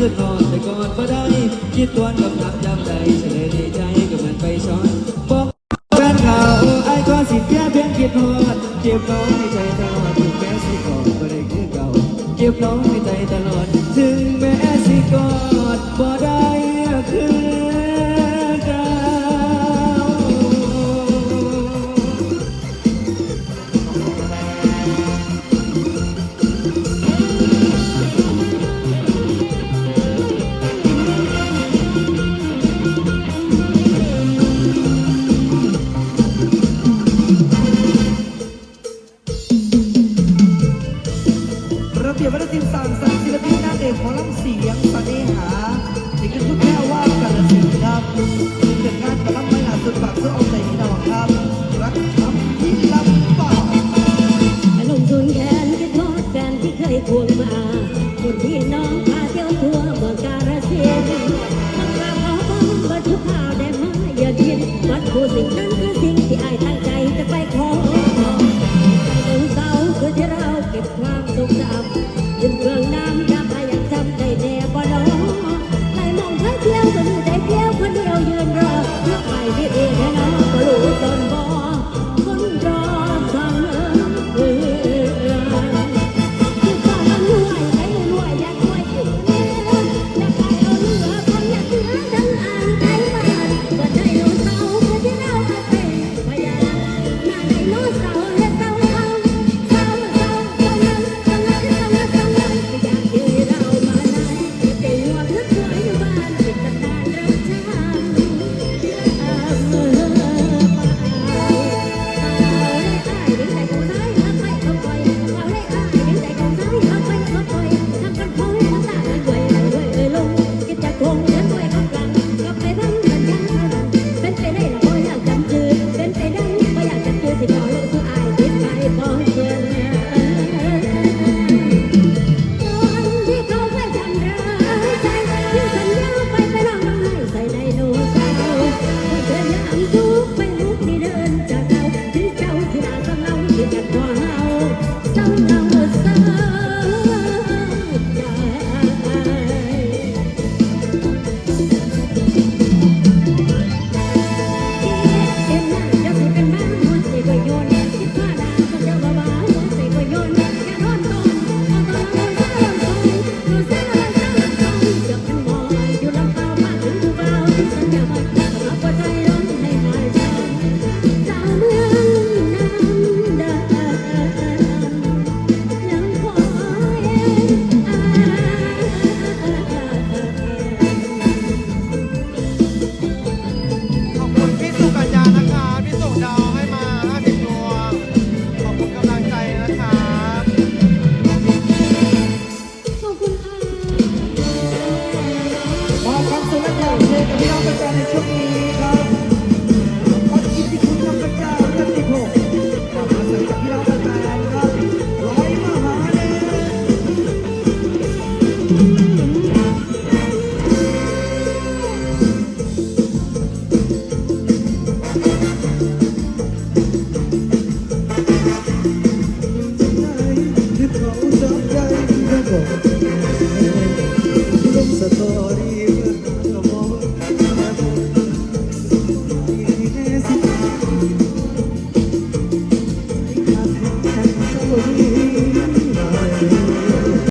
เพื่นนอนแต่ก่อนบ่ได้ คิดตวนกับทักจำใดเฉลยใจกับมันไปช้อนบอกแฟนเขาไอ้ก็สิเพียเพียงคิดนอนเก็บน้องในใจตลอดถึงแม้สิก่อนบ่ได้คือเก่า เก็บน้องในใจตลอดถึงแม้สิก่อน yang 哈 Thank you.